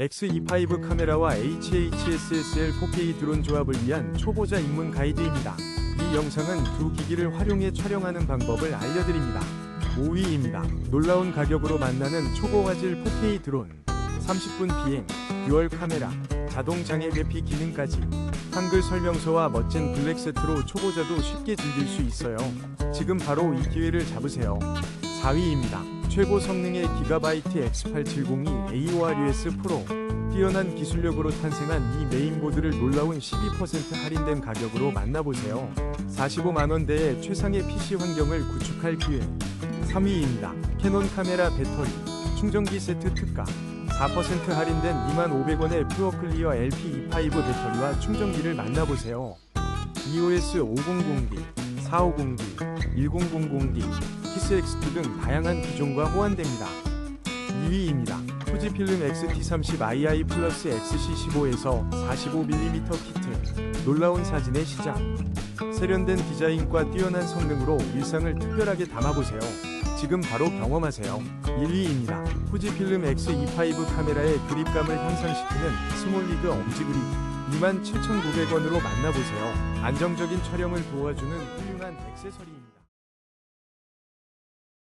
X25 카메라와 HHSSL 4K 드론 조합을 위한 초보자 입문 가이드입니다. 이 영상은 두 기기를 활용해 촬영하는 방법을 알려드립니다. 5위입니다. 놀라운 가격으로 만나는 초고 화질 4K 드론. 30분 비행, 듀얼 카메라, 자동 장애 대피 기능까지. 한글 설명서와 멋진 블랙 세트로 초보자도 쉽게 즐길 수 있어요. 지금 바로 이 기회를 잡으세요. 4위입니다. 최고 성능의 기가바이트 X870이 AORUS 프로. 뛰어난 기술력으로 탄생한 이 메인보드를 놀라운 12% 할인된 가격으로 만나보세요. 45만원대의 최상의 PC 환경을 구축할 기회. 3위입니다. 캐논 카메라 배터리, 충전기 세트 특가. 4% 할인된 25,500원의 퓨어클리어 LP25 배터리와 충전기를 만나보세요. EOS 5002, 4502, 1000D, 키스 X2 등 다양한 기종과 호환됩니다. 2위입니다. 후지필름 X-T30i 플러스 XC15에서 45mm 키트. 놀라운 사진의 시작. 세련된 디자인과 뛰어난 성능으로 일상을 특별하게 담아보세요. 지금 바로 경험하세요. 1위입니다. 후지필름 X25 카메라의 그립감을 향상시키는 스몰리그 엄지 그립. 27,900원으로 만나보세요. 안정적인 촬영을 도와주는 훌륭한 액세서리입니다.